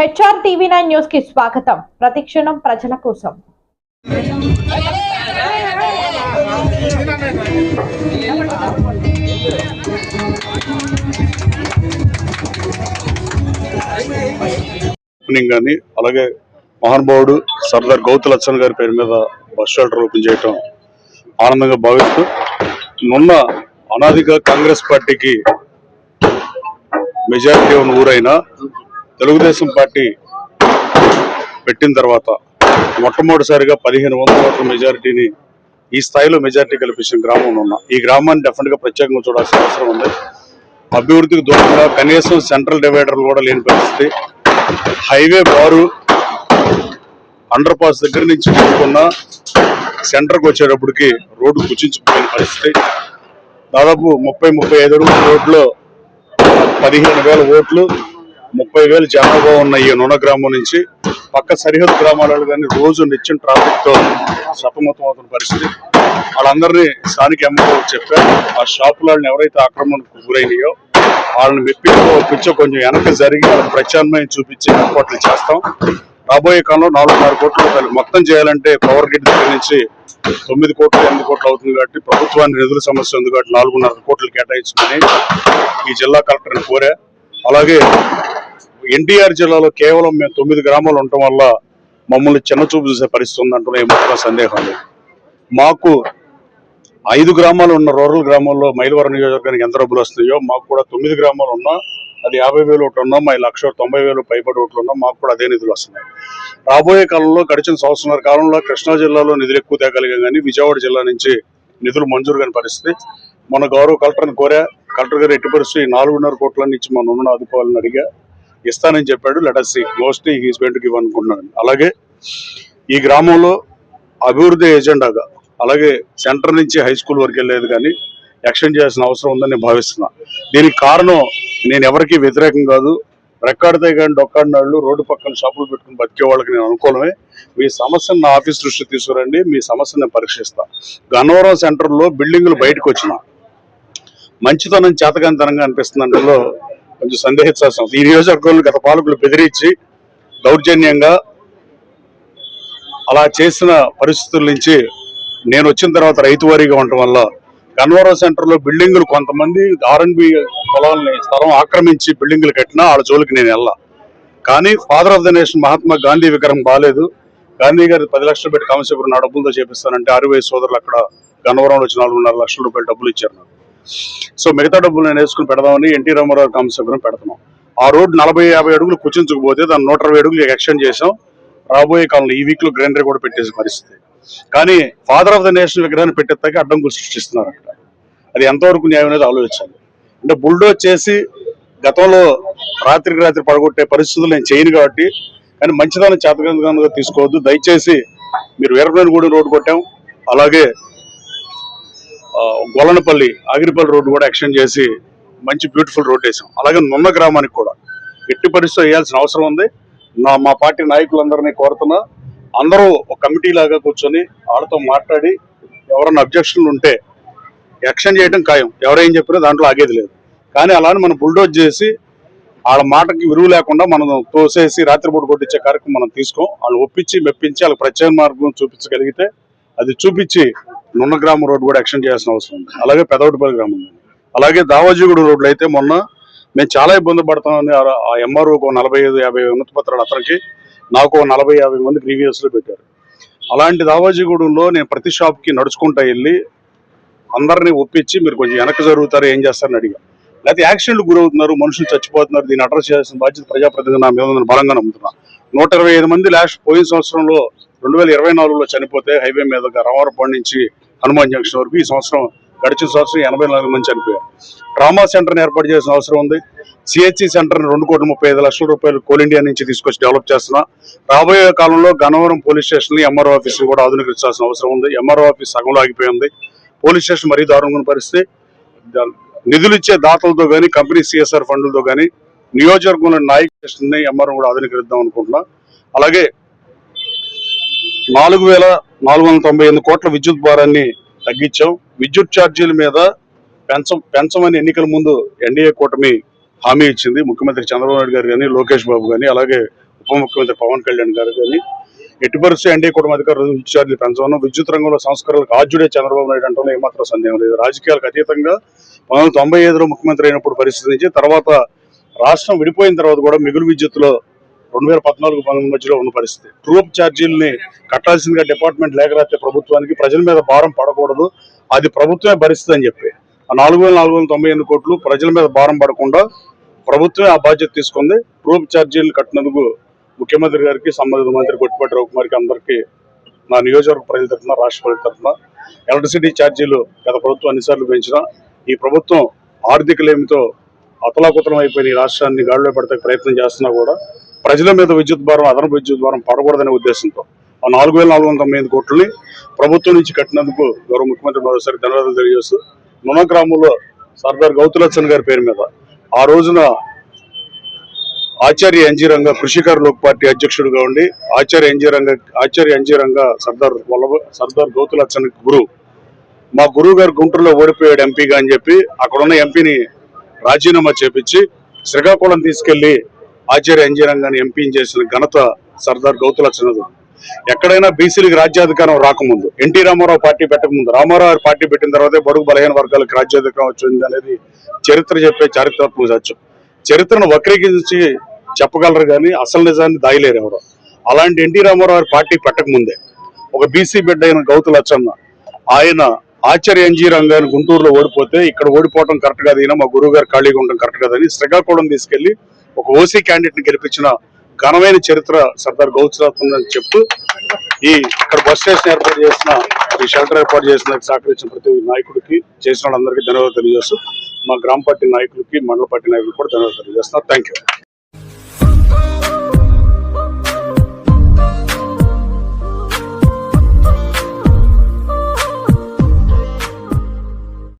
HR TV nine న్యూస్కి స్వాగతం. ప్రతిక్షణం ప్రజల కోసం. కానీ అలాగే మహానుభావుడు సర్దార్ గౌతు లచ్చన్ గారి పేరు మీద బస్ షెల్టర్ ఓపెన్ చేయటం ఆనందంగా భావిస్తూ నున్న అనాదిగా కాంగ్రెస్ పార్టీకి మెజారిటీ ఉన్న ఊరైన తెలుగుదేశం పార్టీ పెట్టిన తర్వాత మొట్టమొదటిసారిగా పదిహేను వందల ఓట్ల మెజారిటీని ఈ స్థాయిలో మెజారిటీ కల్పించిన గ్రామంలో ఉన్న. ఈ గ్రామాన్ని డెఫినెట్గా ప్రత్యేకంగా చూడాల్సిన అవసరం ఉంది. అభివృద్ధికి దూరంగా కనీసం సెంట్రల్ డివైడర్లు కూడా లేని పరిస్థితి. హైవే బారు అండర్ పాస్ దగ్గర నుంచి కూడుకున్న సెంటర్కి వచ్చేటప్పటికి రోడ్డు కుచించుకుపోయిన పరిస్థితి. దాదాపు ముప్పై ముప్పై ఐదు అడుగుల రోడ్లో పదిహేను వేల ఓట్లు ముప్పై వేలు జనాభా ఉన్న ఈ నూన గ్రామం నుంచి పక్క సరిహద్దు గ్రామాలలో కానీ రోజు నిత్యం ట్రాఫిక్తో సతమతం అవుతున్న పరిస్థితి. వాళ్ళందరినీ స్థానిక ఎమ్మెల్యే చెప్పారు. ఆ షాపులను ఎవరైతే ఆక్రమణకు గురైనాయో వాళ్ళని మెప్పించో కొంచెం వెనక జరిగి వాళ్ళకి ప్రత్యామ్నాయం చూపించి ఏర్పాట్లు చేస్తాం. రాబోయే కాలంలో నాలుగున్నర కోట్ల రూపాయలు మొత్తం చేయాలంటే పవర్ గ్రిడ్ దగ్గర నుంచి తొమ్మిది కోట్లు ఎనిమిది కోట్లు అవుతుంది కాబట్టి ప్రభుత్వానికి నిధుల సమస్య ఉంది కాబట్టి నాలుగున్నర కోట్లు కేటాయించమని ఈ జిల్లా కలెక్టర్ని కోరా అలాగే ఎన్టీఆర్ జిల్లాలో కేవలం మేము తొమ్మిది గ్రామాలు ఉండటం వల్ల మమ్మల్ని చిన్న చూపు చూసే పరిస్థితి ఉందంటే ఏమాత్రం సందేహం లేదు. మాకు ఐదు గ్రామాలు ఉన్న రూరల్ గ్రామాల్లో మైలవరం నియోజకవర్గానికి ఎంత డబ్బులు వస్తున్నాయో మాకు కూడా తొమ్మిది గ్రామాలు ఉన్నా అది యాభై వేలు ఒకటి ఉన్నా మా లక్ష తొంభై వేలు పైబడి ఒకటి ఉన్నా మాకు కూడా అదే నిధులు వస్తున్నాయి. రాబోయే కాలంలో గడిచిన సంవత్సరాల కాలంలో కృష్ణా జిల్లాలో నిధులు ఎక్కువ తేగలిగాం కానీ విజయవాడ జిల్లా నుంచి నిధులు మంజూరు కాని పరిస్థితి. మన గౌరవ కలెక్టర్ని కోరా కలెక్టర్ గారు ఎట్టి పరిస్థితి నాలుగున్నర కోట్ల నుంచి మన ఉన్న ఆదుకోవాలని అడిగా. ఇస్తానని చెప్పాడు. లెటర్సీ mostly he's going to give అనుకుంటున్నాను అలాగే ఈ గ్రామంలో అభివృద్ధి ఏజెండాగా అలాగే సెంటర్ నుంచి హై స్కూల్ వరకు వెళ్ళేది కానీ యాక్షన్ చేయాల్సిన అవసరం ఉందని నేను భావిస్తున్నా. దీనికి కారణం నేను ఎవరికి వ్యతిరేకం కాదు. రెక్కాడితే కానీ డొక్కాడినాళ్ళు రోడ్డు పక్కన షాపులు పెట్టుకుని బతికే వాళ్ళకి నేను అనుకూలమే. మీ సమస్యను నా ఆఫీస్ దృష్టి తీసుకురండి. మీ సమస్యను నేను పరీక్షిస్తా. గన్నవరం సెంటర్లో బిల్డింగులు బయటకు వచ్చిన. మంచితనం చేతకంతనంగా అనిపిస్తుంది అందులో కొంచెం సందేహించాల్సిన ఈ నియోజకవర్గంలో గత పాలకులు బెదిరించి దౌర్జన్యంగా అలా చేసిన పరిస్థితుల నుంచి నేను వచ్చిన తర్వాత రైతు వారీగా ఉండటం వల్ల గన్నవరం సెంటర్లో బిల్డింగులు కొంతమంది ఆర్ఎన్బి పొలాలని స్థలం ఆక్రమించి బిల్డింగులు కట్టినా వాళ్ళ జోలికి నేను వెళ్ళా. కానీ father of the nation Mahatma Gandhi విగ్రహం బాగాలేదు గాంధీ గారి పది లక్షలు పెట్టి కామశేపురం నా డబ్బులతో చేపిస్తానంటే అరవై సోదరులు అక్కడ గన్నవరంలో వచ్చి నాలుగున్నర లక్షల రూపాయలు డబ్బులు ఇచ్చారు నాకు. సో మిగతా డబ్బులు నేను వేసుకుని పెడదామని ఎన్టీ రామారావు కామశేపురం పెడుతున్నాం. ఆ రోడ్ నలభై యాభై అడుగులు కుచించకపోతే దాన్ని నూట అరవై అడుగులు ఎక్స్టెండ్ చేసాం రాబోయే కాలంలో ఈ వీక్లో గ్రైండర్ కూడా పెట్టేసే పరిస్థితి. కానీ ఫాదర్ ఆఫ్ ద నేషన్ విగ్రహాన్ని పెట్టేస్తాక అడ్డంకులు సృష్టిస్తున్నారు అక్కడ. అది ఎంతవరకు న్యాయం అనేది ఆలోచించాలి. అంటే బుల్డోజ్ చేసి గతంలో రాత్రికి రాత్రి పడగొట్టే పరిస్థితులు నేను చేయను కాబట్టి కానీ మంచిదాన్ని చేతకంగా తీసుకోవద్దు. దయచేసి మీరు వీరపనేనిగూడెం రోడ్డు కొట్టాం. అలాగే గొల్లనపల్లి ఆగిరిపల్లి రోడ్డు కూడా ఎక్స్టెండ్ చేసి మంచి బ్యూటిఫుల్ రోడ్ వేసాం. అలాగే నున్న గ్రామానికి కూడా ఎట్టి పరిస్థితి వేయాల్సిన అవసరం ఉంది. నా మా పార్టీ నాయకులందరినీ కోరుతున్నా అందరూ ఒక కమిటీ లాగా కూర్చొని వాళ్ళతో మాట్లాడి ఎవరన్నా అబ్జెక్షన్లు ఉంటే యాక్షన్ చేయడం ఖాయం. ఎవరేం చెప్పినా దాంట్లో ఆగేది లేదు. కానీ అలానే మనం బుల్డోజ్ చేసి వాళ్ళ మాటకి విలువ లేకుండా మనం తోసేసి రాత్రిపూట కొట్టించే కార్యక్రమం మనం తీసుకోం. వాళ్ళు ఒప్పించి మెప్పించి వాళ్ళకి ప్రత్యేక మార్గం చూపించగలిగితే అది చూపించి నున్న గ్రామం రోడ్డు కూడా యాక్షన్ చేయాల్సిన అవసరం ఉంది. అలాగే పెదవటిపల్లి గ్రామం. అలాగే దావాజీగూడ రోడ్లు అయితే మొన్న మేము చాలా ఇబ్బంది పడతామని ఆ- ఎంఆర్ఓకు నలభై ఐదు యాభై ఉన్నత పత్రాలు అతనికి నాకు నలభై యాభై మంది ప్రీవియస్లో పెట్టారు. అలాంటి దావాజీగూడెంలో నేను ప్రతి షాప్కి నడుచుకుంటా వెళ్ళి అందరినీ ఒప్పించి మీరు కొంచెం వెనక్కి జరుగుతారు ఏం చేస్తారని అడిగా. లేకపోతే యాక్సిడెంట్లు గురవుతున్నారు మనుషులు చచ్చిపోతున్నారు దీన్ని అడ్రస్ చేయాల్సిన బాధ్యత ప్రజాప్రతినిధి నా మీద ఉందని బలంగా నమ్ముతున్నా. నూట ఇరవై ఐదు మంది లాస్ట్ పోయిన సంవత్సరంలో రెండు వేల ఇరవై నాలుగులో చనిపోతే హైవే మీద రామారపాడు నుంచి హనుమాన్ జంక్షన్ వరకు ఈ సంవత్సరం గడిచిన సంవత్సరం ఎనభై నాలుగు మంది చనిపోయారు. ట్రామా సెంటర్ని ఏర్పాటు చేసిన అవసరం ఉంది. సిహెచ్సి సెంటర్ని రెండు కోట్ల ముప్పై ఐదు లక్షల రూపాయలు కోల్ ఇండియా నుంచి తీసుకొచ్చి డెవలప్ చేస్తున్నా. రాబోయే కాలంలో Gannavaram police station MRO office కూడా ఆధునీకరించాల్సిన అవసరం ఉంది. ఎంఆర్ఓ ఆఫీస్ సగంలో ఆగిపోయింది పోలీస్ స్టేషన్ మరీ దారుణంగా పరిస్థితి. నిధులు ఇచ్చే దాతలతో కానీ కంపెనీ సిఎస్ఆర్ ఫండ్లతో కానీ నియోజకవర్గంలో నాయక స్టేషన్ ఎంఆర్ఓ కూడా ఆధునీకరిద్దాం అనుకుంటున్నా. అలాగే నాలుగు వేల నాలుగు వందల తొంభై ఎనిమిది కోట్ల విద్యుత్ భారాన్ని తగ్గించాం. విద్యుత్ ఛార్జీల మీద పెంచ పెంచమని ఎన్నికల ముందు ఎన్డీఏ కూటమి హామీ ఇచ్చింది. ముఖ్యమంత్రి చంద్రబాబు నాయుడు గారు కానీ లోకేష్ బాబు కానీ అలాగే ఉప ముఖ్యమంత్రి పవన్ కళ్యాణ్ గారు కానీ ఎట్టి పరిస్థితి ఎన్డీఏ కూటమి అధికారులు విద్యుత్ ఛార్జీలు పెంచడం విద్యుత్ రంగంలో సంస్కరణలకు ఆద్యుడే చంద్రబాబు నాయుడు అంటే ఏమాత్రం సందేహం లేదు. రాజకీయాలకు అతీతంగా పంతొమ్మిది తొంభై ఐదులో ముఖ్యమంత్రి అయినప్పుడు పరిస్థితి నుంచి తర్వాత రాష్ట్రం విడిపోయిన తర్వాత కూడా మిగులు విద్యుత్లో రెండు వేల పద్నాలుగు పంతొమ్మిది మధ్యలో ఉన్న పరిస్థితి. ట్రూప్ ఛార్జీలని కట్టాల్సిందిగా డిపార్ట్మెంట్ లేఖ రాస్తే ప్రభుత్వానికి ప్రజల మీద భారం పడకూడదు. అది ప్రభుత్వమే భరిస్తుంది అని చెప్పి. ఆ నాలుగు వేల నాలుగు వందల తొంభై ఎనిమిది కోట్లు ప్రజల మీద భారం పడకుండా ప్రభుత్వమే ఆ బాధ్యత తీసుకుంది. ట్రూప్ ఛార్జీలను కట్టినందుకు ముఖ్యమంత్రి గారికి సంబంధిత మంత్రి కొట్టిపాటి రవికుమార్కి అందరికీ నా నియోజకవర్గ ప్రజల తరఫున రాష్ట్ర ప్రజల తరఫున ఎలక్ట్రిసిటీ ఛార్జీలు గత ప్రభుత్వం అన్నిసార్లు పెంచినా ఈ ప్రభుత్వం ఆర్థిక లేమితో అతలాకుతలం అయిపోయిన ఈ రాష్ట్రాన్ని గాడిలో పెడతా ప్రయత్నం చేస్తున్నా కూడా ప్రజల మీద విద్యుత్ భారం అదనపు విద్యుత్ భారం పడకూడదనే ఉద్దేశంతో ఆ నాలుగు వేల నాలుగు వందల తొమ్మిది కోట్లని ప్రభుత్వం నుంచి కట్టినందుకు గౌరవ ముఖ్యమంత్రి మరోసారి ధన్యవాదాలు తెలియజేస్తూ నున గ్రామంలో సర్దార్ గౌతులచ్చన్ గారి పేరు మీద ఆ రోజున ఆచార్య ఎన్జీ రంగ కృషికారు లోక్ పార్టీ అధ్యక్షుడిగా ఉండి ఆచార్య ఎన్జీ రంగ ఆచార్య ఎన్జీ రంగ సర్దార్ వల్లభ సర్దార్ గౌతులచ్చన్ గురువు మా గురువు గారు గుంటూరులో ఓడిపోయాడు ఎంపీగా అని చెప్పి అక్కడ ఉన్న ఎంపీని రాజీనామా చేపించి శ్రీకాకుళం తీసుకెళ్ళి ఆచార్య ఎన్జీ రంగాన్ని ఎంపీని చేసిన ఘనత సర్దార్ గౌతులచ్చనది ఎక్కడైనా బీసీలకు రాజ్యాధికారం రాకముందు ఎన్టీ రామారావు పార్టీ పెట్టకముందు రామారావు పార్టీ పెట్టిన తర్వాతే బడుగు బలహీన వర్గాలకు రాజ్యాధికారం వచ్చింది అనేది చరిత్ర చెప్పే చారిత్రాత్మక సత్యం చరిత్రను వక్రీకరించి చెప్పగలరు కానీ అసలు నిజాన్ని దాయలేరు ఎవరు. అలాంటి ఎన్టీ రామారావు పార్టీ పెట్టకముందే ఒక బీసీ బిడ్డ అయిన గౌతు లచ్చన్న ఆయన ఆచార్య ఎన్జీ రంగాన్ని గుంటూరులో ఓడిపోతే ఇక్కడ ఓడిపోవడం కరెక్ట్ కాదు ఈయన మా గురువు గారు ఖాళీగా ఉండడం కరెక్ట్ కాదని శ్రీకాకుళం తీసుకెళ్ళి ఒక ఓసీ క్యాండిడేట్ని గెలిపించిన ఘనమైన చరిత్ర సర్దార్ గౌతులత్న అని చెప్తూ ఈ ఇక్కడ బస్ స్టేషన్ ఏర్పాటు చేసిన ఈ షెల్టర్ ఏర్పాటు చేసిన సహకరించిన ప్రతి నాయకుడికి చేసిన వాళ్ళందరికీ ధన్యవాదాలు తెలియజేస్తూ మా గ్రామ పార్టీ నాయకులకి మండల పార్టీ నాయకులకు కూడా ధన్యవాదాలు తెలియజేస్తున్నారు థ్యాంక్ యూ